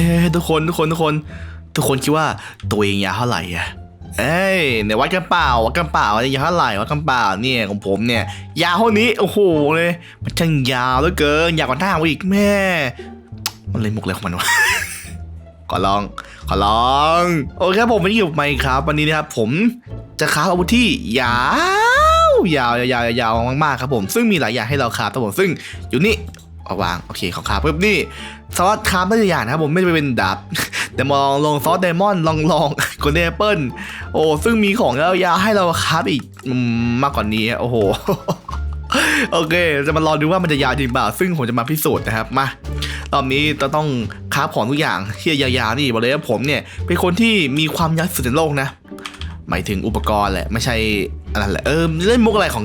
ฮ้ยทุกคนทุกคนทุกคน ทุกคนคิดว่าตัวเองยาวเท่าไหร่อะเอ้ยเนี่ยวัดกันเปล่าวัดกันเปล่ายาวเท่าไหร่วัดกันเปล่าเนี่ยของผมเนี่ย ยาวเท่านี้โอ้โหเลยมันช่างยาวเหลือเกินยาวกว่าหน้าอีกแม่ มันเลยมุกอะไรของมันวะขอลองขอลองโอเคครับผมวันนี้อยู่ไหมครับ วันนี้นะครับผมจะคราอาวุธที่ยาวยาวยาวยาวมากๆครับผมซึ่งมีหลายอย่างให้เราคราฟครับผมซึ่งอยู่นี่ เอาวางโอเคของคราปุ๊บนี่ซอสคราฟไม่ใช่อย่างนะครับผมไม่ได้เป็นดาบแต่มองลองซอสไดมอนด์ลองลองกดเนเปิลโอ้ซึ่งมีของยาวๆให้เราคราฟอีกมากกว่านี้โอ้โหโอเค จะมารอดูว่ามันจะยาวจริงเปล่า ซึ่งผมจะมาพิสูจน์นะครับ มา รอบนี้เราต้องค้าของทุกอย่างที่ยาวๆนี่บอกเลยว่าผมเนี่ย เป็นคนที่มีความยาวที่สุดในโลกนะ หมายถึงอุปกรณ์แหละ ไม่ใช่อะไรแหละ เออเล่นมุกอะไรของ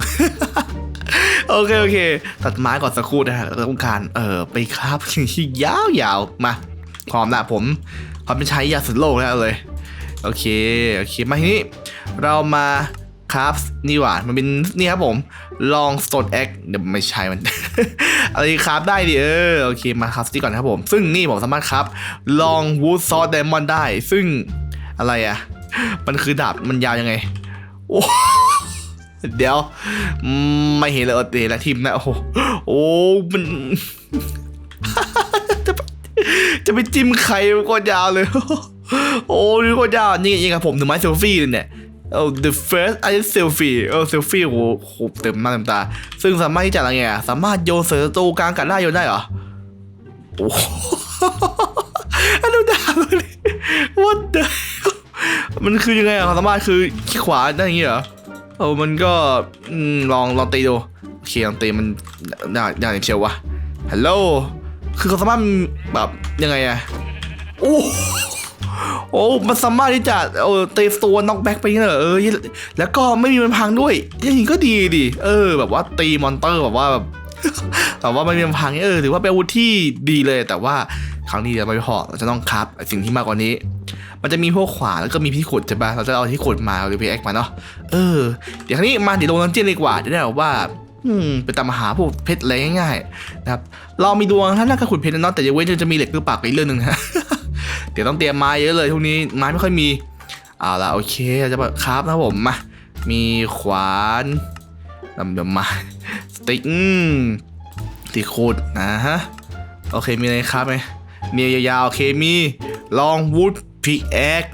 โอเคโอเค ตัดไม้ก่อนสักครู่นะฮะเราต้องการเออไปคราบสิ่งที่ยาวมาพร้อมละผมพร้อมเป็นใช้ยาสุดโลกแล้วเลย โอเคโอเคมาทีนี้ เรามาคราฟนี่หว่ามันเป็นนี่ครับผมลองสโตนแอคเดี๋ยวไม่ใช่มัน อะไรคราฟได้ดิเออโอเคมาคราฟสติก่อนครับผม ซึ่งนี่ผมสามารถคราฟลองวูดซอสไดมอนด์ได้ ซึ่งอะไรอะ มันคือดาบมันยาวยังไง โอ้ เดี๋ยว ไม่เห็นเลยเออเห็นแล้วทีมนะ โอ้โหโอ้มัน จะไปจะไปจิ้มใครก็ยาวเลย โอ้นี่ก็ยาวนี่ยังกับผมถึงไม้เซลฟี่เลยเนี่ยเออ the first I selfie เออเซลฟี่โอ้โหเต็มหน้าเต็มตา ซึ่งสามารถที่จะอะไรเงี้ยสามารถโยนเสือตูกลางกันได้โยนได้เหรอ โอ้โหอันดูดาบเลย what the มันคือยังไงอะความสามารถคือขี้ขวาได้อย่างงี้เหรอ เออมันก็ลองลองตีดูโอเคลองตีมันได้ได้อย่างเชียววะฮัลโหลคือควาสามารถแบบยังไงอะโอ้โอ้มันสามารถที่จะเออเตะตัวน็อกแบ็กไปเนี่ยเหรอเออแล้วก็ไม่มีมันพังด้วยอย่างนี้ก็ดีดิเออ แบบว่าตีมอนเตอร์แบบว่าแบบแต่ว่าไม่มีมันพังเออถือว่าเป็นอาวุธที่ดีเลยแต่ว่าครั้งนี้เดี๋ยวไม่พอเราจะต้องคับสิ่งที่มากกว่านี้ มันจะมีพวกขวานแล้วก็มีที่ขุดใช่ปะเราจะเอาที่ขุดมาหรือพีแอคมาเนาะเออเดี๋ยวครั้นี้มาเดี๋ยวลงน้ำเจนเลยดีกว่าจะได้แบบว่าอืมไปตามหาพวกเพชรอะไรง่ายๆนะครับเรามีดวงท่านน่าจะขุดเพชรนะเนาะแต่ยังเว้นจะมีเหล็กหรือปาก็อีกเรื่องหนึ่งนะเดี๋ยวต้องเตรียมไม้เยอะเลยทุกนี้ไม้ไม่ค่อยมีเอาละโอเคเราจะแบบครับนะผมมามีขวานดำเดิมมาสติ๊กตีโคดนะฮะโอเคมีอะไรครับไหมมียาวๆโอเคมีลองวูด พิกแอค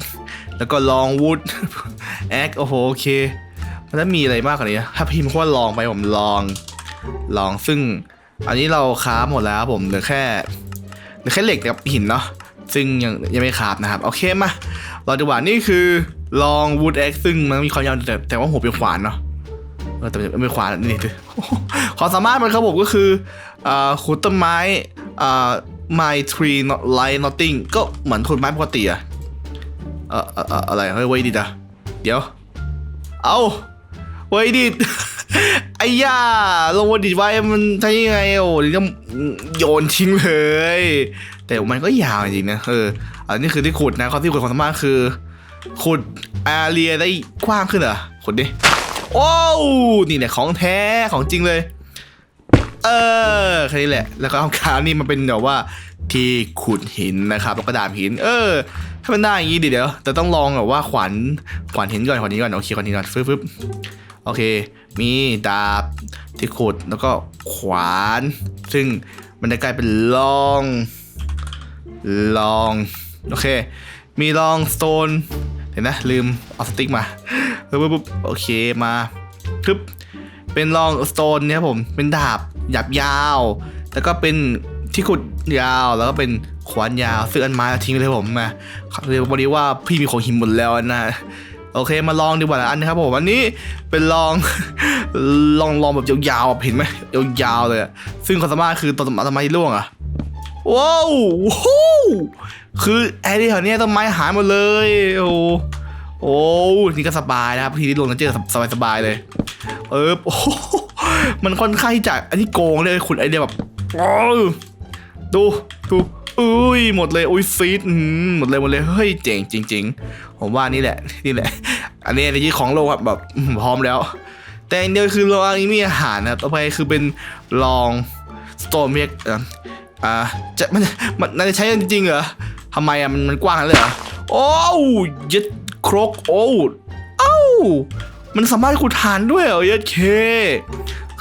แล้วก็ลองวูดแอคโอ้โหโอเคมันจะมีอะไรมากกว่านี้นะถ้าพิมพ์ว่าลองไปผมลอง ลองซึ่ง อันนี้เราค้าหมดแล้วผมเหลือแค่เหลือแค่เหล็กกับหินเนาะซึ่งยังยังไม่คราบนะครับ โอเคมาเราดีกว่านี่คือลองวูดแอคซึ่งมันมีความยาวแต่แต่ว่าหัวเป็นขวานเนาะเออแต่ไม่เป็นขวานนี่คือความสามารถมันครับผมก็คืออ่าขุดต้นไม้อ่า my tree not like nothing ก็เหมือนขุดไม้ปกติอะ เอ่อเอ่ออะไรเฮ้ยไว้ดิจ้ะเดี๋ยว เอาไว้ดิไอ้ย่าลงวันดิไว้มันใช้ยังไงโอ้ยจะโยนทิ้งเลย แต่มันก็ยาวจริงนะเอออันนี้คือที่ขุดนะข้อที่ขุดความสามารถคือ ขุดอาเรียได้กว้างขึ้นเหรอขุดดิโอ้นี่แหละของแท้ของจริงเลย เออแค่นี้แหละ แล้วก็เอาคานี่มันเป็นแบบว่าที่ขุดหินนะครับแล้วก็ดาบหิน เออ ถ้ามันได้อย่างนี้เดี๋ยวแต่ต้องลองแบบว่าขวานขวานหินก่อนขวานหินก่อนโอเคขวานหินก่อนฟึบฟึบโอเค มีดาบที่ขุดแล้วก็ขวาน ซึ่งมันจะกลายเป็นลองลองโอเค มีลองสโตนเห็นนะลืมเอาสติ๊กมาปึ๊บปึ๊บโอเคมาปึ๊บเป็นลองสโตนเนี่ยผมเป็นดาบหยับยาว แล้วก็เป็นที่ขุดยาวแล้วก็เป็น ขวานยาวซึ่งอันไม้ทิ้งเลยผมมาเรียกวันนี้ว่าพี่มีของหินหมดแล้วนะโอเคมาลองดีกว่าละอันนะครับผมอันนี้เป็นลองลองลองแบบยาวๆอะเห็นไหมยาวๆเลยซึ่งความสามารถคือต้นไม้ร่วงอะว้าวคือไอ้ที่แถวนี้ต้นไม้หายหมดเลยโอ้โอ้นี่ก็สบายนะครับทีที่ลงนันเจอสบายสบายๆเลย เออโอ้มันค่อนข้างที่จะอันนี้โกงเลยขุดไอเดียแบบดูดู อุ้ยหมดเลยอุ้ยฟีดหมดเลยหมดเลยเฮ้ยเจ๋งจริง ๆ ผมว่านี่แหละนี่แหละ อันนี้อันนี้ของโลกครับแบบพร้อมแล้ว แต่อันเดียวคือเราอันนี้มีอาหารนะครับต่อไปคือเป็นลองสโตนเมกอ่าจะมันมันน่าจะใช้จริงๆเหรอทำไมอะมันมันกว้างขนาดนั้นเลยเหรอโอ้วยึดครกโอ้เอ้ามันสามารถขุดฐานด้วยเหรอยัดเค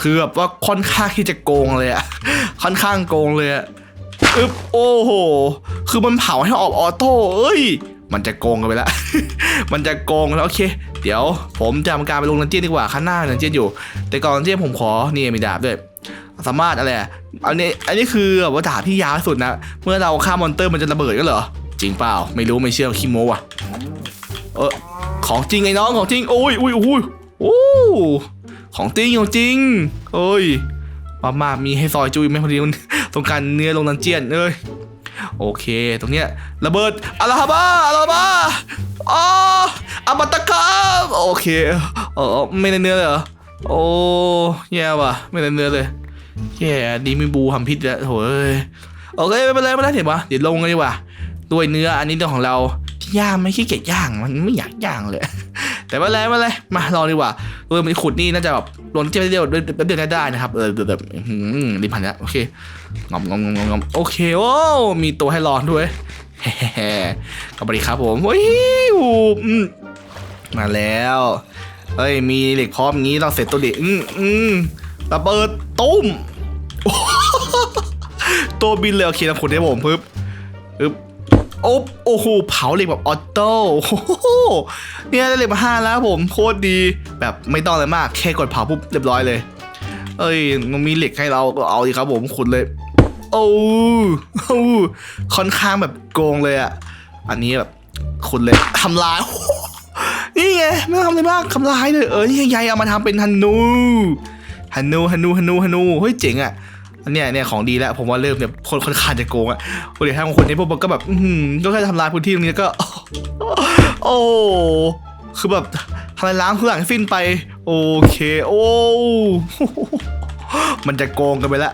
คือแบบว่าค่อนข้างที่จะโกงเลยอะค่อนข้างโกงเลยอะ อึบโอ้โห คือมันเผาให้ออกออโต้เอ้ย มันจะโกงกันไปแล้ว มันจะโกงแล้วโอเค เดี๋ยว ผมจะทำการไปลงดันเจียนดีกว่าข้างหน้าดันเจียนอยู่ แต่ก่อนดันเจียนผมขอนี่มีดาบด้วย สามารถอะไรอันนี้อันนี้คือแบบว่าดาบที่ยาวสุดนะ เมื่อเราฆ่ามอนเตอร์มันจะระเบิดก็เหรอ จริงเปล่า ไม่รู้ไม่เชื่อคิโมว่ะ เออของจริงไอ้น้องของจริงโอ้ยอุ้ยอุ้ยโอ้ของจริงของจริงเอ้ย มามามีให้ซอยจุยไหมพอดีมันต้องการเนื้อลงดันเจียนเอ้ยโอเค ตรงเนี้ยระเบิดอาลาฮาบ้าอาลาฮาบ้าอ๋ออาบัตตะคาโอเคเออไม่ได้เนื้อเลยเหรอโอ้แย่ว่ะไม่ได้เนื้อเลยแย่ดีมีบูทำพิษแล้วโถ่เอ้ยโอเคไม่เป็นไรไม่เป็นไรเห็นปะเดี๋ยวลงกันดีกว่าด้วยเนื้ออันนี้เรื่องของเราที่ย่างไม่ขี้เกียจย่างมันไม่อยากย่างเลย แต่ไม่เป็นไม่เป็นไรมาลองดีกว่าเออมันขุดนี่น่าจะแบบโดนเจียวเดียวเดียวได้ได้นะครับเออแบบหืมริมพันแล้วโอเคงอมงอมงอมงอมงโอเคโอ้มีตัวให้รอนด้วยแฮ่ๆกลับมาดีครับผมโอ้ยอูอืมมาแล้วเฮ้ยมีเหล็กพร้อมงี้เราเสร็จตัวเด็กอืมอืมระเบิดตุ้มตัวบินเลยโอเคเราขุดให้ผมปึ๊บปึ๊บ โอ้โอ้โหเผาเหล็กแบบออโต้โหเนี่ยได้เหล็กมาห้าแล้วผมโคตรดีแบบไม่ต้องอะไรมาก แค่กดเผาปุ๊บเรียบร้อยเลย เอ้ยมันมีเหล็กให้เราก็เอาดิครับผมขุดเลยโอ้โอ้ค่อนข้างแบบโกงเลยอะอันนี้แบบขุดเลยทำลายนี่ไงไม่ต้องทำอะไรมากทำลายเลยเออนี่ไงเอามาทำเป็นฮันนูฮันนูฮันนูฮันนูฮันนูเฮ้ยเจ๋งอะ เนี้ยเนี่ยของดีแล้วผมว่าเริ่มเนี่ยคนคนขางจะโกงอะเดี๋ยวทางคนนี้พวกมันก็แบบอือหือก็แค่ทำลายพื้นที่ตรงนี้ก็ โอ้คือแบบทำลายล้างทุกอย่างให้สิ้นไป โอเค โอ้มันจะโกงกันไปแล้ว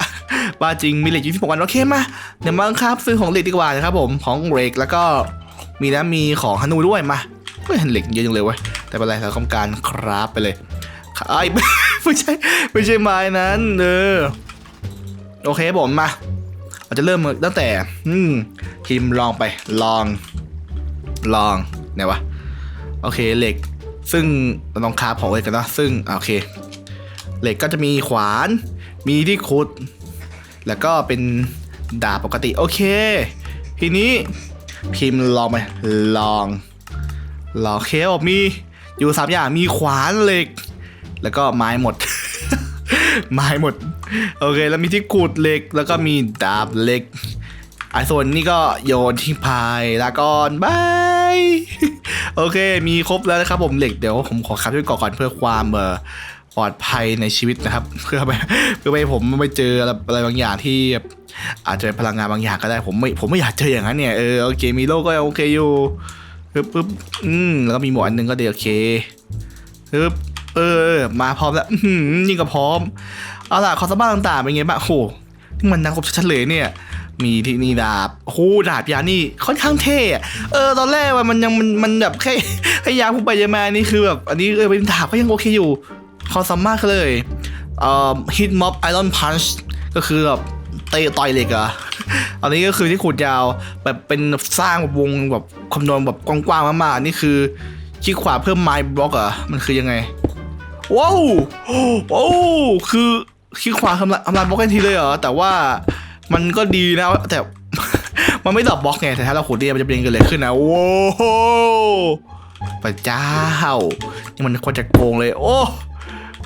บ้าจริงมีเหล็กยี่สิบหกวันโอเคมาเดี๋ยวมาครับซื้อของเหล็กดีกว่านะครับผมของเหล็กแล้วก็มีนะมีของฮันูด้วยมาเฮ้ยเหล็กเยอะจังเลยเว้ยแต่เป็นไรเราทำการคราฟไปเลยไอ้ไม่ใช่ไม่ใช่ไม้นั้นเออ โอเคผมมาเราจะเริ่มตั้งแต่ อืมพิมพ์ลองไปลอง ลองไหนวะโอเคเหล็ก ซึ่งเราต้องคาบของเหล็กกันนะซึ่งโอเค เหล็กก็จะมีขวาน มีที่ขุด แล้วก็เป็นดาบปกติโอเค ทีนี้พิมพ์ลองไปลองลองโอเคบอกมีอยู่สามอย่างมีขวานเหล็ก แล้วก็ไม้หมด ไม้หมด โอเค แล้วมีที่ขูดเหล็ก แล้วก็มีดาบเหล็กไอ้ส่วนนี้ก็โยนทิ้งพายแลาก่อนบายโอเค มีครบแล้วนะครับผมเหล็กเดี๋ยวผมขอคับด้วยก่อก่อนเพื่อความเอ่อปลอดภัยในชีวิตนะครับ เพื่อไปเพื่อไปผมไม่เจออะไรบางอย่างที่อาจจะเป็นพลังงานบางอย่างก็ได้ผมไม่ผมไม่อยากเจออย่างนั้นเนี่ยเออโอเคมีโลกก็โอเคอยู่ปึ๊บปึ๊บอืมแล้วก็มีหมวกอันหนึงก็เดียวโอเคปึ๊บเออมาพร้อมแล้วอื้อหือนี่ก็พร้อม เอาล่ะคอสบ้าต่างๆเป็นไงบ้างโหนี่มันนักรบชัดเลยเนี่ย มีที่นี่ดาบโหดาบยานี่ค่อนข้างเท่อะเออตอนแรกว่ามันยังมันมันแบบแค่แค่ยาพุ่งไปยามานี่คือแบบอันนี้เออเป็นดาบก็ยังโอเคอยู่ความสมารถเขาเลยเอ่อ hit mob iron punch ก็คือแบบเตะต่อยเหล็กอะอันนี้ก็คือที่ขุดยาวแบบเป็นสร้างแบบวงแบบคำนวณแบบกว้างๆมากๆนี่คือคลิกขวาเพิ่มไม้บล็อกเหรอมันคือยังไงว้าวว้าวคือ คลิกขวาทำลายทำลายบล็อกทันทีเลยเหรอ แต่ว่ามันก็ดีนะ แต่ มันไม่ดรอปบล็อกไง แต่ถ้าเราขุดเนี่ยมันจะเป็นเกิดอะไรขึ้นนะ โว้วพระเจ้า นี่มันควรจะโกงเลย โอ้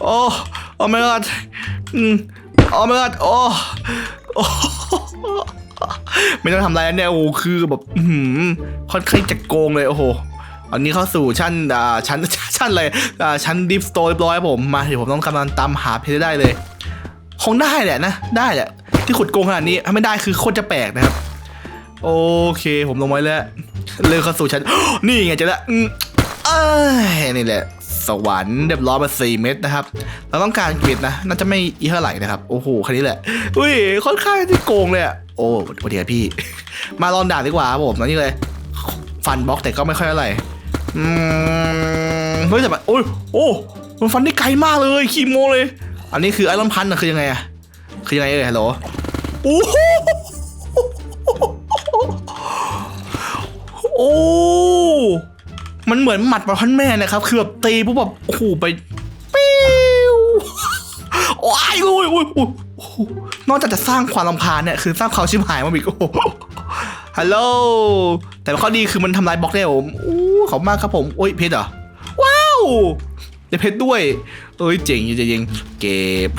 โอ้โอ้ my god อืมโอ้ my god โอ้โอ้ไม่ต้องทำอะไรแล้วเนี่ยโอ้คือแบบค่อนข้างจะโกงเลยโอ้โหอันนี้เข้าสู่ชั้นอ่าชั้นชั้นเลยอ่าชั้นดิฟสโตเรียบร้อยผมมาเดี๋ยวผมต้องกำลังตามหาเพชรได้เลย คงได้แหละนะ ได้แหละ ที่ขุดโกงขนาดนี้ถ้าไม่ได้คือโคตรจะแปลกนะครับ โอเค ผมลงไว้แล้วเริ่มเข้าสู่ชั้นนี่ไงเจอแล้วอืมเอ้ยนี่แหละ สวรรค์เรียบร้อยมาสี่เม็ดนะครับ เราต้องการเกรดนะ น่าจะไม่อีเท่าไหร่นะครับ โอ้โหค่นี้แหละ อุ้ย ค่อนข้างที่โกงเลยอะโอ้สวัสดีคพี่ มาลองด่าดีกว่าผมตอนนี้เลย ฟันบล็อกแต่ก็ไม่ค่อยเท่าไรอืมเฮ้ยแต่แบบโอ้ยโอ้มันฟันได้ไกลมากเลยคีโมเลย อันนี้คือไอรอนพันอะคือยังไงอะคือยังไงเอ่ยฮัลโหลโอ้โหโอ้มันเหมือนหมัดมาพันแม่นะครับคือแบบตีปุ๊บแบบโอ้โหไปปิ้วโอ้ยโอ้ยโอ้ยโอยนอกจากจะสร้างความรำคาญเนี่ยคือสร้างความชิบหายมาอีกโอ้ฮัลโหลแต่ข้อดีคือมันทำลายบล็อกได้ผมโอ้ขอบมากครับผมโอ้ยเพชรเหรอว้าวได้เพชรด้วย เอ้ยเจ๋งจริงจริงเก็บ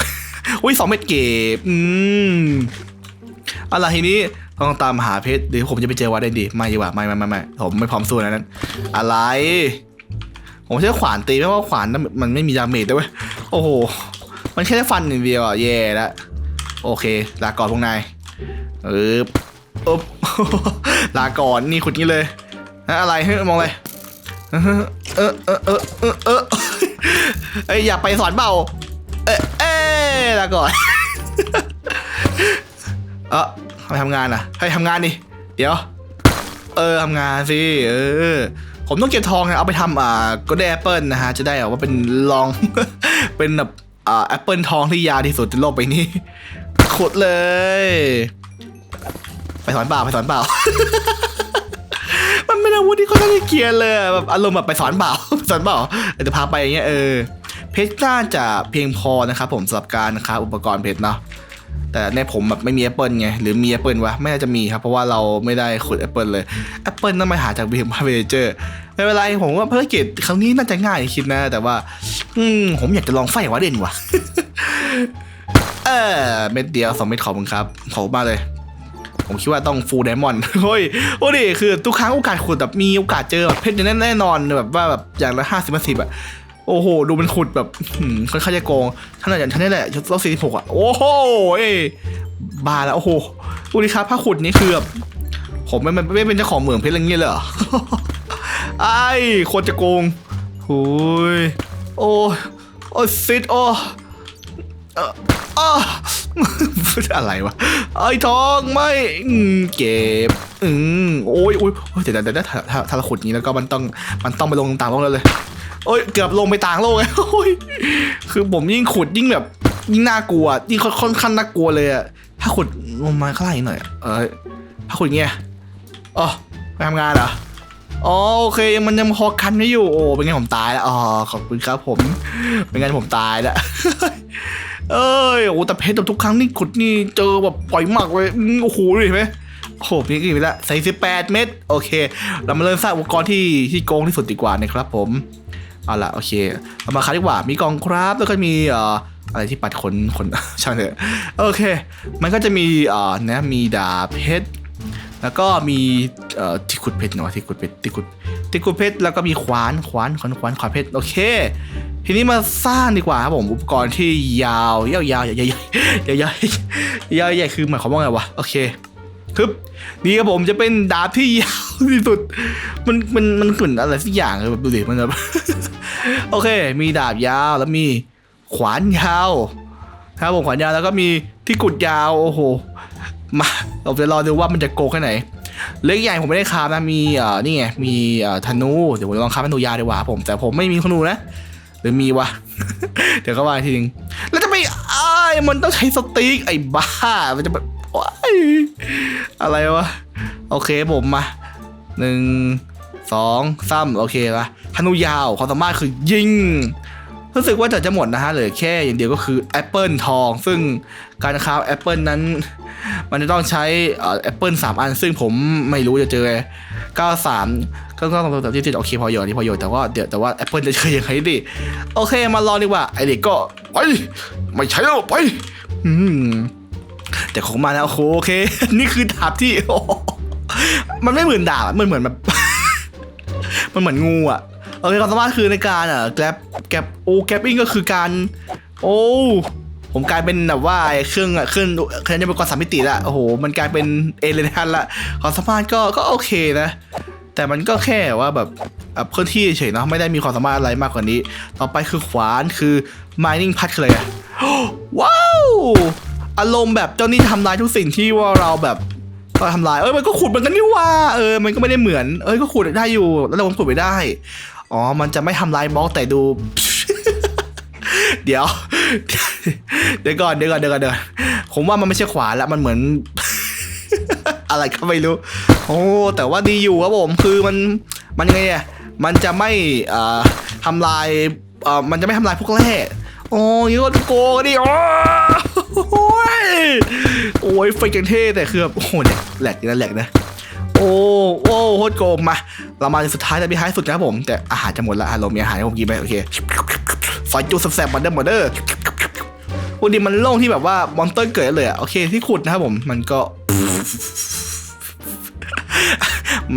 อุ้ยสองเม็ดเก็บอืมอะไรทีนี้ต้องตามหาเพชรหรือผมจะไปเจอวัดได้ดีไม่ดีกว่าไม่ไม่ไม่ไม่ผมไม่พร้อมสู้นะนั้น อะไร ผมใช้ขวานตีไม่ว่าขวานนั้นมันไม่มีดาเมจด้วยโอ้โหมันแค่ฟันอย่างเดียวอะแย่แล้วโอเค ลาก่อนพวกนายเอออ๊บลาก่อนนี่ขุดนี้เลยอะไรเฮ้ยมองอะไรเออเออเออเออเออ เอ้ยอยากไปสอนเปล่าเอ้ยเอ้ยลาก่อน เออไปทำงานอะให้ทำงานดิ เดี๋ยว เออทำงานสิ เออ ผมต้องเก็บทองนะ เอาไปทำอ่าก็ได้แอปเปิลนะฮะ จะได้แบบว่าเป็นลอง เป็นแบบอ่าแอปเปิลทองที่ยาวที่สุดในโลกไปนี้ขุดเลย ไปสอนเปล่าไปสอนเปล่า มันเป็นอาวุธที่เขาต้องเกลียดเลยแบบอารมณ์แบบไปสอนเปล่าสอนเปล่าเดี๋ยวจะพาไปอย่างเงี้ยเออเพชรน่าจะเพียงพอนะครับผมสำหรับการนะครับอุปกรณ์เพชรเนาะแต่ในผมแบบไม่มีแอปเปิลไงหรือมีแอปเปิลวะไม่น่าจะมีครับเพราะว่าเราไม่ได้ขุดแอปเปิลเลยแอปเปิลต้องไปหาจากบีมพาเวเจอร์ไม่เป็นไรผมว่าภารกิจครั้งนี้น่าจะง่ายคิดนะ แต่ว่า อืมผมอยากจะลองไฟวะเด่นวะเออเม็ดเดียวสองเม็ดขอบคุณครับขอบมากเลย ผมคิดว่าต้องฟูลไดมอนด์เฮ้ยโอ้ดิคือทุกครั้งโอกาสขุดแบบมีโอกาสเจอแบบเพชรแน่แน่นอนแบบว่าแบบอย่างละห้าสิบสิบอะโอ้โห ดูมันขุดแบบค่อนข้างจะโกงท่านอาจารย์ท่านนี่แหละชุดรอบสี่สิบหกอะโอ้โหเอ้บาแล้ว โอ้โหดูดิครับผ้าขุดนี้คือแบบผมไม่ไม่ไม่เป็นเจ้าของเหมืองเพชรอะไรเงี้ยเลยเหรอไอ้คนจะโกงหุยโอ้ยโอ้ยซิดโอ้เออ อะไรวะไอ้ทองไม่เก็บอืมโอ้ยโอ้ยเดี๋ยวเดี๋ยวถ้าถ้าถ้าเราขุดนี้แล้วก็มันต้องมันต้องไปลงต่างโลกแล้วเลยโอ้ยเกือบลงไปต่างโลกเลยโอ้ยคือผมยิ่งขุดยิ่งแบบยิ่งน่ากลัวยิ่งค่อนข้างน่ากลัวเลยอะถ้าขุดลงมาข้างล่างหน่อยเออถ้าขุดเงี้ยอ๋อไปทำงานเหรออ๋อโอเคมันยังพอคันไม่อยู่โอ้เป็นไงผมตายแล้วอ๋อขอบคุณครับผมเป็นไงผมตายแล้ว เอ้ยโอ้แต่เพชรทุกครั้งนี่ขุดนี่เจอแบบปล่อยมากเลยโอ้โหเห็นไหมโอ้โหพี่กี่ไปละใส่สิบแปดเม็ดโอเค เรามาเริ่มสร้างอุปกรณ์ที่ที่โกงที่สุดดีกว่านะครับผมเอาละโอเคเรามาคัดดีกว่ามีกองครับแล้วก็มีเอ่ออะไรที่ปัดขนขนช่างเถอะโอเค มันก็จะมีเอ่อนะมีดาเพชรแล้วก็มีเอ่อที่ขุดเพชรเนาะที่ขุดเพชรที่ขุด ที่ขุเพชรแล้วก็มีขวานขวานขวานขวานขวานเพชรโอเค ทีนี้มาสร้างดีกว่าครับผมอุปกรณ์ที่ยาวยาวยาวใหญ่ใหญ่ใหญ่ใหญ่ใหญ่ใหญ่คือหมายความว่าไงวะโอเคคือนี่ครับผมจะเป็นดาบที่ยาวที่สุด มันมันมันเหมือนอะไรสักอย่างเลยแบบดูดิมันแบบโอเค มีดาบยาวแล้วมีขวานยาวครับผมขวานยาวแล้วก็มีที่กุดยาวโอ้โหมาเราจะรอดูว่ามันจะโกงแค่ไหน เล็กใหญ่ผมไม่ได้คาบนะมีเอ่อนี่ไงมีเอ่อธนูเดี๋ยวผมลองคาบธนูยาวดีกว่าผม แต่ผมไม่มีธนูนะหรือมีวะ เดี๋ยวก็ว่าอีกทีนึงแล้วจะไปไอ้มันต้องใช้สติ๊กไอ้บ้า มันจะแบบอะไรวะ โอเคผมมาหนึ่งสองสามโอเคละธนูยาวความสามารถคือยิง รู้สึกว่าจะจะหมดนะฮะเหลือแค่อย่างเดียวก็คือแอปเปิลทอง ซึ่งการคราแอปเปิลนั้น มันจะต้องใช้แอปเปิลสามอัน ซึ่งผมไม่รู้จะเจอเก้าสามก็ต้องต้องที่ที่โอเคพออยู่ที่พออยู่แต่ว่าเดี๋ยวแต่ว่าแอปเปิลจะเจอยังไงดิโอเคมาลอดีกว่าไอเด็กก็ไปไม่ใช่แล้วไปอืมแต่ของมาแล้วโอเค นี่คือดาบที่มันไม่เหมือนดาบมันเหมือนแบบมันเหมือนงูอะ โอเคความสามารถคือในการอะแกลบแกลบโอ้แกลบอิงก็คือการ โอ้ผมกลายเป็นแบบว่าเครื่องอะเครื่องเครื่องยนต์เป็นกรสามมิติละโอ้โหมันกลายเป็นเอเลนทันละความสามารถก็ก็โอเคนะ แต่มันก็แค่ว่าแบบเคลื่อนที่เฉยเนาะไม่ได้มีความสามารถอะไรมากกว่านี้ ต่อไปคือขวานคือ mining พัดคืออะไรอะว้าวอารมณ์แบบเจ้านี่ทำลายทุกสิ่งที่ว่าเราแบบก็ทำลายเอ้ยมันก็ขุดเหมือนกันนี่ว่าเออมันก็ไม่ได้เหมือนเอ้ยก็ขุดได้อยู่ แล้วเราขุดไปได้ อ๋อ มันจะไม่ทำลายบล็อกแต่ดู เดี๋ยว เดี๋ยวก่อนเดี๋ยวก่อนเดี๋ยวก่อนเดี๋ยวก่อนผมว่ามันไม่ใช่ขวานละมันเหมือน อะไรก็ไม่รู้ โอ้แต่ว่าดีอยู่ครับผมคือมันมันยังไงอะมันจะไม่อ่าทำลายอ่ามันจะไม่ทำลายพวกแร่โอ้ยก็โกงดิโอ้โอ้ยโอ้ยไฟกันเท่แต่คือแบบโอ้โหเนี่ยแหลกนะแหลกนะ โอ้โอ้โคตรโกงมา เรามาสุดท้ายแต่พี่ท้ายสุดนะครับผม แต่อาหารจะหมดละอะเรามีอาหารให้ผมกินไหมโอเคไฟจูแสบๆมันเดอร์มันเดอร์วันนี้มันโล่งที่แบบว่ามอนเตอร์เกิดเลยอะโอเคที่ขุดนะครับผมมันก็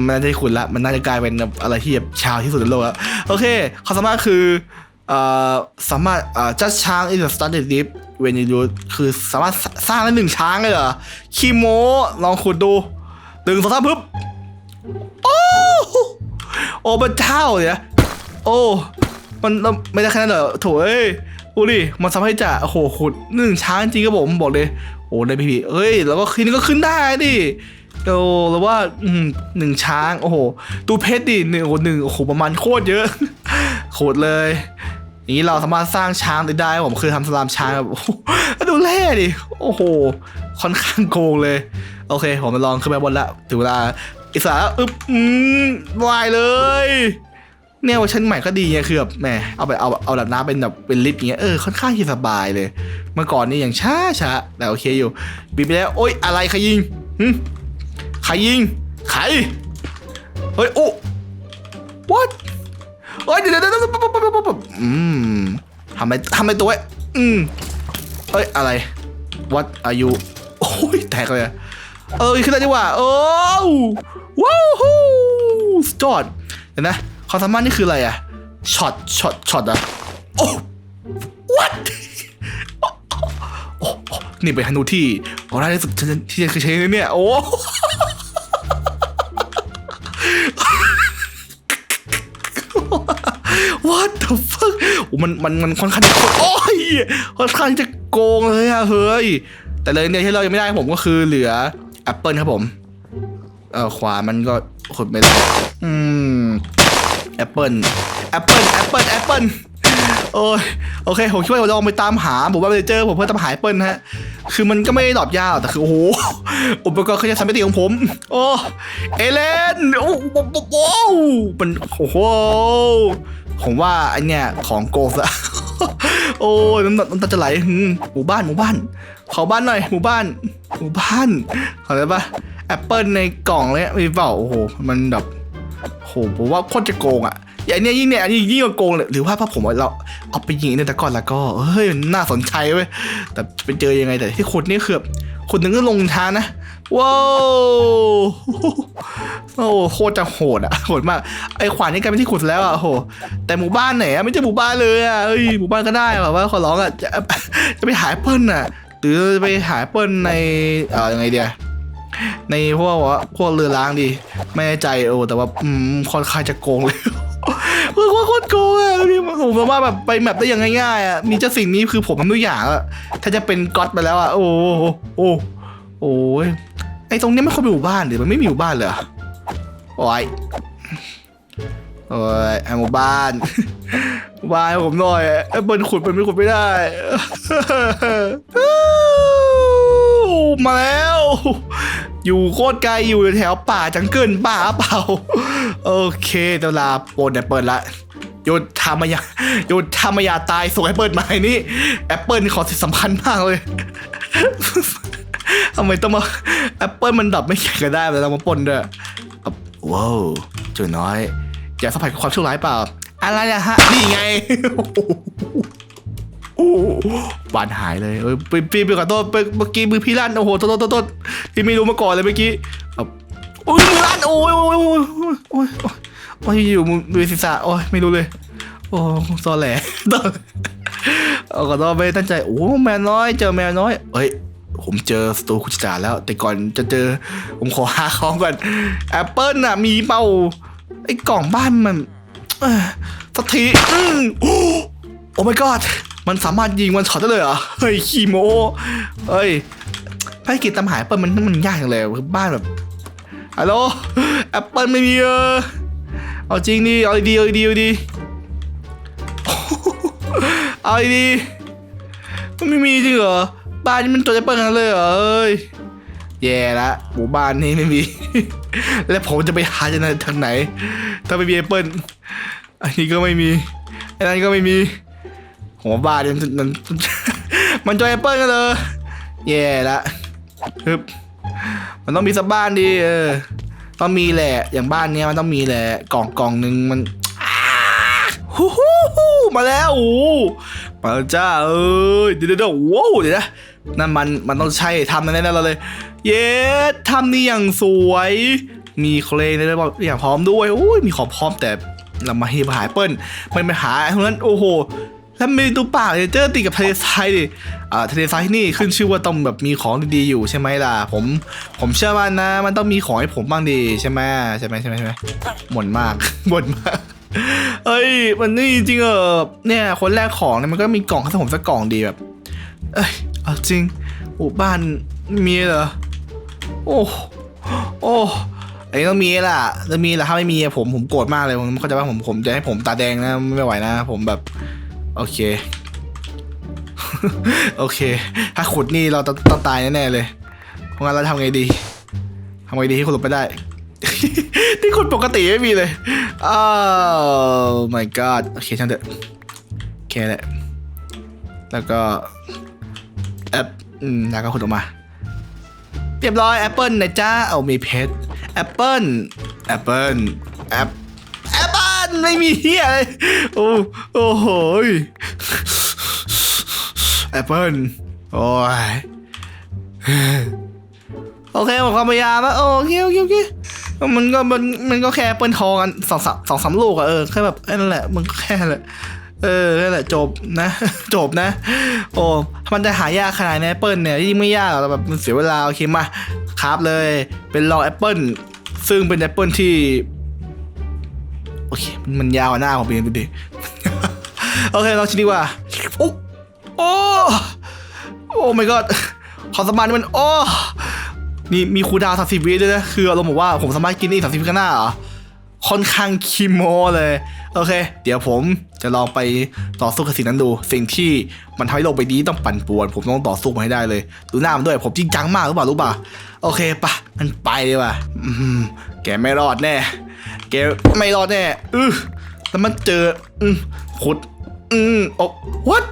มันน่าจะขุดละมันน่าจะกลายเป็นอะไรที่แบบชาวที่สุดในโลกแล้วโอเคความสามารถคือสามารถเอ่อ just ช้าง is a started deep when you do คือสามารถสร้างได้หนึ่งช้างเลยเหรอคีโมลองขุดดูหนึ่งสองสามปึ๊บ โอ้โอ้พระเจ้าเนี่ยโอ้มันไม่ได้แค่นั้นเหรอโถเอ้ยดูดิมันทำให้จ่าโอ้โหขุดหนึ่งช้างจริงครับผมบอกเลยโอ้ได้พี่พี่เอ้ยแล้วก็คืนนี้ก็ขึ้นได้ดิโอ้แล้วว่าอืมหนึ่งช้างโอ้โหดูเพชรดิหนึ่งโอ้หนึ่งโอ้โหประมาณโคตรเยอะโคตรเลยอย่างนี้เราสามารถสร้างช้างได้ได้ผมเคือทำสลามช้างแบบดูแร่ดิโอ้โหค่อนข้างโกงเลย โอเค ผมมาลองขึ้นไปบนละถึงเวลา อิสระอึ๊บอืมวายเลย เนี่ยเวอร์ชันใหม่ก็ดีไงคือแบบแหมเอาไปเอาเอาดับน้ำเป็นแบบเป็นลิฟต์อย่างเงี้ยเออค่อนข้างที่สบายเลย เมื่อก่อนนี่อย่างช้าช้าแต่โอเคอยู่บีบไปแล้วโอ๊ยอะไรใครยิงหึใครยิงใครเฮ้ยโอ้ what เฮ้ยเดี๋ยวเดี๋ยวเดี๋ยวปั๊บปั๊บปั๊บปั๊บปั๊บอืมทำไมทำไมตัวไอ้อืมเฮ้ยอะไร what are you โอ้ยแตกเลยอะ เออขึ้นได้ดีกว่าโอ้ว้าวฮู้สจอดเห็นนะความสามารถนี่คืออะไรอะช็อตช็อตช็อตอะโอ้ what โอ้โอ้โอ้นี่เป็นฮันูที่โอ้ได้ที่สุดที่ฉันที่ฉันเคยใช้เลยเนี่ยโอ้ What the fuck มันมันมันค่อนข้างจะโอ้ยค่อนข้างจะโกงเลยอะเฮ้ย แต่เลยเนี่ยที่เรายังไม่ได้ผมก็คือเหลือ แอปเปิลครับผม เออขวามันก็ขุดไม่ได้อืมแอปเปิลแอปเปิลแอปเปิลแอปเปิลโอ้ยโอเคผมช่วยลองไปตามหาผมว่าไปเจอผมเพื่อตามหาแอปเปิลฮะ คือมันก็ไม่ได้ดอปยาวแต่คือโอ้โหอุปกรณ์เครื่องใช้สามมิติของผม โอ้เอเลนโอ้โหโอ้โหมันโอ้โหผมว่าไอเนี่ยของโกสอะโอ้ยน้ำตาน้ำตาจะไหลหมู่บ้านหมู่บ้าน ขอบ้านหน่อยหมู่บ้านหมู่บ้านขอได้ปะแอปเปิลในกล่องเลยมีเปล่าโอ้โหมันแบบโหผมว่าโคตรจะโกงอะอย่างเนี้ยยิ่งเนี่ยอันนี้ยิ่งกว่าโกงเลยหรือว่าถ้าผมเราเอาไปยิงในตะกอนแล้วก็เฮ้ยน่าสนใจเว้ยแต่ไปเจอยังไงแต่ที่ขุดนี่คือขุดนึงก็ลงทางนะว้าวโอ้โคตรจะโหดอะโหดมากไอ้ขวานนี่กลายเป็นที่ขุดแล้วอะโหแต่หมู่บ้านไหนอะไม่ใช่หมู่บ้านเลยอะเอ้ยหมู่บ้านก็ได้แบบว่าขอร้องอะจะจะไปหาแอปเปิลอะ หรือจะไปหาแอปเปิ้ลในเอ่อยังไงเดียในพวกว่าพวกเรือล้างดีไม่แน่ใจโอ้แต่ว่าอืมค่อนข้างจะโกงเลยโคตรโคตรโกงอะพี่ผมสามารถแบบไปแมปได้อย่างง่ายๆอะมีเจ้าสิ่งนี้คือผมทำทุกอย่างอะถ้าจะเป็นก๊อตไปแล้วอะโอ้โหโอ้โอ้ยไอตรงเนี้ยไม่ค่อยมีหมู่บ้านหรือมันไม่มีหมู่บ้านเลยอโอ้ย โอ้ยไอ้หมู่บ้านบ้านผมหน่อยไอ้เบิร์นขุดเป็นไม่ขุดไม่ได้ มาแล้ว อยู่โคตรไกลอยู่แถวป่าจังเกิลป่าเปล่า โอเคเวลาโปนแอปเปิลละหยุดทำมายาหยุดทำมายาตายส่งแอปเปิลมาให้นี่แอปเปิลขอสิทธิสำคัญมากเลยทำไมต้องมาแอปเปิลมันดับไม่แข่งกันได้เลยเรามาปนด้วยอะว้าวจ้าน้อย อยากสัมผัสความชั่วร้ายเปล่า อะไรอะฮะ นี่ไงโอ้บานหายเลยเออปีปีไปขอโทษเมื่อกี้มือพี่ลั่นโอ้โหโทษโทษโทษที่ไม่รู้มาก่อนเลยเมื่อกี้อาโอ้ยมือลั่นโอ้ยโอ้ยโอ้ยโอ้ยโอ้ยอยู่อยู่มือมือศีรษะโอ้ยไม่รู้เลย โอ้ตอแหลตอเอาขอโทษไม่ได้ตั้งใจโอ้แมวน้อย เจอแมวน้อยเฮ้ยผมเจอสตูคุจิจาแล้ว แต่ก่อนจะเจอผมขอหาของก่อนแอปเปิลน่ะมีเปล่า ไอ้กล่องบ้านมันสักทีอืมโอ้โอ้ my god มันสามารถยิงวันช็อตได้เลยเหรอ เฮ้ยขี้โมเฮ้ยภารกิจตามหาแอปเปิลมันมันยากจังเลยคือบ้านแบบฮัลโหลแอปเปิลไม่มีเออเอาจริงดิเอาดีเอาดีเอาดีเอาดีมันไม่มีจริงเหรอบ้านนี้มันตัวแอปเปิลกันเลยเหรอเอ้ย แย่ละหมู่บ้านนี้ไม่มี แล้วผมจะไปหาจากไหนทางไหน ถ้าไม่มีแอปเปิลอันนี้ก็ไม่มีอันนั้นก็ไม่มีหัวบ้านนี่ยมันมันมันจะแอปเปิลกันเลยแย่ละฮึบมันต้องมีสักบ้านดิเออต้องมีแหละ อย่างบ้านเนี้ยมันต้องมีแหละกล่องกล่องหนึ่งมันฮู้ฮู้ฮู้มาแล้วโอ้มาแล้วจ้าเอ้ยเดี๋ยวเดี๋ยวเดี๋ยวว้าวเดี๋ยวนะนั่นมันมันต้องใช่ทำแน่ๆเราเลย เย้ทำนี่อย่างสวย มีเคลงได้บอกอย่างพร้อมด้วยโอ้ยมีของพร้อมแต่เรามาเฮบหายเปิ้ลมันไปหาไอ้พวกนั้นโอ้โหแล้วม่ดูปากเลยเจอติดกับทะเลทรายดิอ่าทะเลทรายที่นี่ขึ้นชื่อว่าต้องแบบมีของดีๆอยู่ใช่ไหมล่ะ ผม ผมเชื่อว่านะ มันต้องมีของให้ผมบ้างดีใช่ไหมใช่ไหมใช่ไหมใช่ไหมบ่นมากบ่นมากเอ้ย มันนี่จริงเออเนี่ย คนแรกของเนี่ยมันก็มีกล่องให้ผมสักกล่องดีแบบ เอ้ยเอาจริงโอ้บ้านมีเหรอ โอ้โอ้อันนี้ต้องมีล่ะจะมีแหละถ้าไม่มีผมผมโกรธมากเลยผมเข้าใจว่าผมผมจะให้ผมตาแดงนะไม่ไหวนะ ผมแบบ โอเค โอเค ถ้าขุดนี่เราต้องต้องตายแน่ๆเลยเพราะงั้นเราทำไงดีทำไงดีให้คุณหลบไปได้ ที่คนปกติไม่มีเลยอ้าว my god โอเคช่างเถอะโอเคแหละแล้วก็แอปอืมแล้วก็ขุดออกมา เรียบร้อยแอปเปิลนะจ้าเอามีเพชรแอปเปิลแอปเปิลแอปแอปเปิลไม่มีเฮียเลยโอ้โอ้โหยแอปเปิลโอ้ยโอเคหมดความพยายามแล้วโอเคโอเคโอเคมันก็มันมันก็แค่เปิ้ลทองกันสองสามสองสามลูกอะเออแค่แบบนั่นแหละมันก็แค่แหละ เออนั่นแหละจบนะ จบนะ โอ้มันจะหายากขนาดนี้แอปเปิลเนี่ยยิ่งไม่ยากหรอกแต่แบบมันเสียเวลาโอเคมาครับเลย เป็นรอแอปเปิลซึ่งเป็นแอปเปิลที่ โอเค มันยาวหน้าของเพียงดูดิโอเคเราชิมดีกว่าโอ้โอ้โอ้ my god ความสามารถนี่มันโอ้นี่มีคูดาวสามสิบวิด้วยนะคืออารมณ์บอกว่าผมสามารถกินนี่สามสิบวิข้างหน้าเหรอ ค่อนข้างคิโมเลย โอเค เดี๋ยวผมจะลองไปต่อสู้กับสิ่งนั้นดู สิ่งที่มันทำให้โลกใบนี้ต้องปั่นป่วน ผมต้องต่อสู้มันให้ได้เลย ดูหน้ามันด้วย ผมจริงจังมากรู้เปล่ารู้ป่ะโอเคปะมันไปเลยว่ะแกไม่รอดแน่ แกไม่รอดแน่อือแล้วมันเจอ อืมขุด อืมโอ้ what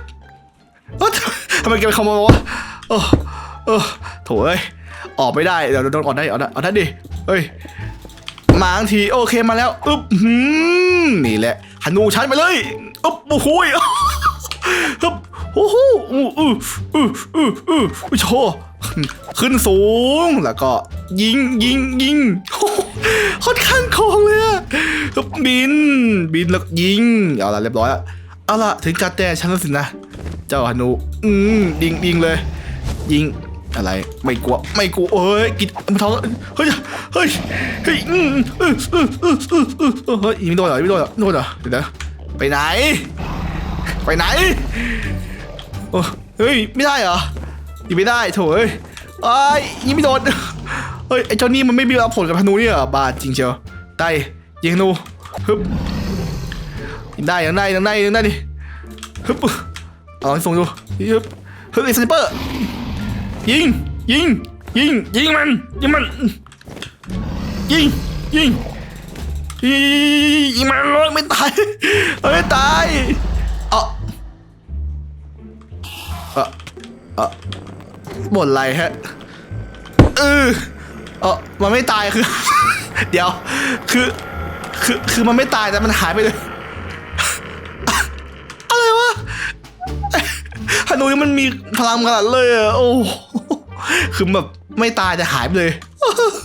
เอ้าทำไมแกเป็นขโมยวะโอ้โอ้โถเอ้ยออกไม่ได้ เดี๋ยวโดนออกได้ออกได้ออกได้ดิเฮ้ย มาทั้งทีโอเคมาแล้วอึ๊บหืมนี่แหละหันูชันไปเลยอึ๊บโอ้โหยอึ๊บโอ้โหอู้อู้อู้อู้อู้อู้โชขึ้นสูงแล้วก็ยิงยิงยิงค่อนข้างคงเลยอะบิน บินแล้วยิงเอาละเรียบร้อยแล้วเอาละถึงการแต่ฉันแล้วสินะ เจ้าฮานูอืมยิงยิงเลย ยิง อะไรไม่กลัวไม่กลัวเอ้ยกินมันท้องเฮ้ยเฮ้ยเฮ้ยอืมอืมอืมอืมอืมอืมเฮ้ยยิงไม่โดนเหรอยิงไม่โดนเหรอโดนเหรอเดี๋ยวนะไปไหน ไปไหนโอ้เฮ้ยไม่ได้เหรอยิงไม่ได้โถเอ้ยไอ้ยิงไม่โดนเฮ้ยไอ้เจ้านี่มันไม่มีผลกับธนูนี่เหรอบาดจริงเชียวได้ยิงธนูฮึบยิงได้ยังได้ยังได้ยังได้ดิฮึบเอาลองส่งดูฮึบฮึบไอ้สไนเปอร์ ยิง ยิง ยิง ยิงมัน ยิงมัน ยิง ยิง ยิงมันเลยไม่ตายเอ้ยตายเออเออเออบ่นไรฮะเออเออมันไม่ตายคือ เดี๋ยว คือ คือ คือมันไม่ตายแต่มันหายไปเลย อะไรวะ ฮานุยมันมีพลังขนาดเลยอะโอ้คือแบบไม่ตายแต่หายไปเลย